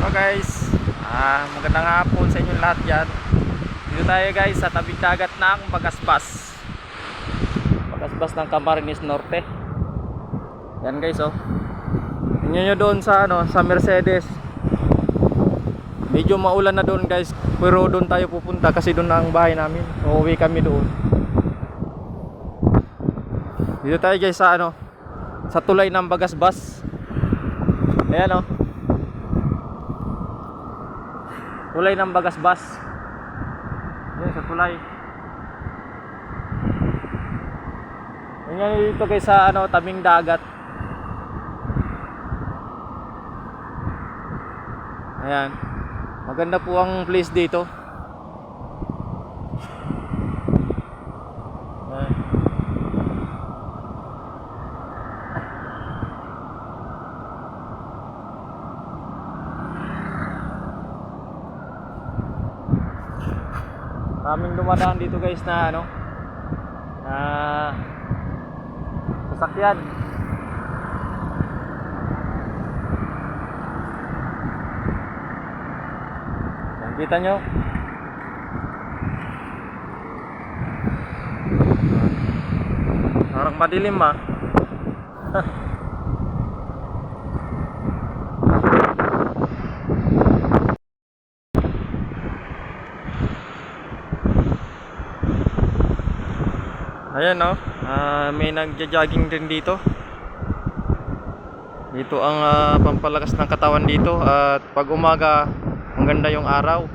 So guys, ah, magandang hapon sa inyong lahat yan. Dito tayo guys sa tabing dagat ng Bagasbas. Bagasbas ng Camarines Norte. Yan guys oh. Tingnan nyo doon sa ano, sa Mercedes. Medyo maulan na doon guys. Pero doon tayo pupunta kasi doon na ang bahay namin. Uuwi kami doon. Dito tayo guys sa ano, sa tulay ng Bagasbas. Ayan oh. Tulay ng Bagasbas. Ayan sa tulay. Ayan dito guys sa ano, tabing dagat. Ayan. Maganda po ang place dito. Ayan. Maraming dumadaan dito guys na ano na sasakyan. Yan, kita nyo? Parang madilim ah. Ayan no, ah, may nagja-jogging din dito. Dito ang ah, pampalakas ng katawan dito at pag umaga maganda yung araw.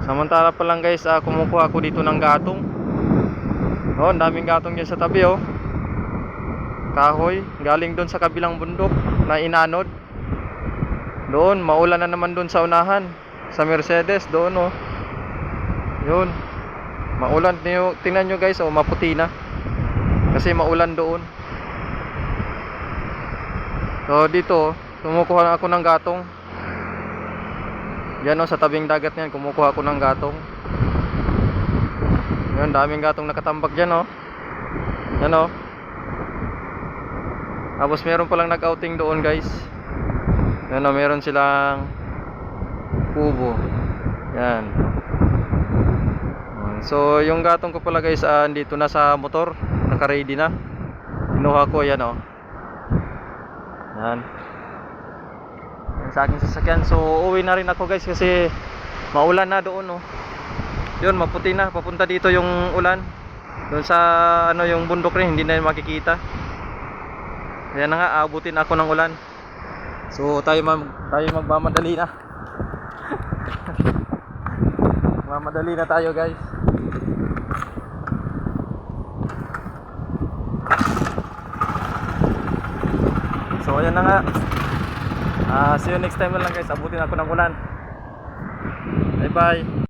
Samantala pa lang guys, ah, kumukuha ako dito ng gatong. Oh, ang daming gatong dyan sa tabi oh. Kahoy, galing doon sa kabilang bundok na inanod. Doon, maulan na naman doon sa unahan. Sa Mercedes, doon oh. Yun. Maulan niyo, tingnan nyo guys, oh, maputi na. Kasi maulan doon. So dito, kumukuha na ako ng gatong. Yan oh, sa tabing dagat niyan, kumukuha ako ng gatong. Yan, daming gatong nakatambak diyan oh. Yan oh. Tapos meron palang nag-outing doon guys. Yan oh, meron silang kubo. Yan. So yung gatong ko pala guys uh, dito na sa motor. Naka-ready na. Kinuha ko yan oh. Yan Yan sa aking sasakyan. So uwi na rin ako guys kasi Maulan na doon oh. Yun maputi na. Papunta dito yung ulan. Doon sa ano yung bundok rin Hindi na makikita. Kaya na nga aabutin ako ng ulan. So tayo, mag, tayo magmamadali na. Mamadali na tayo guys So ayan na nga. Ah, See you next time lang guys. Abutin ako ng ulan. Bye bye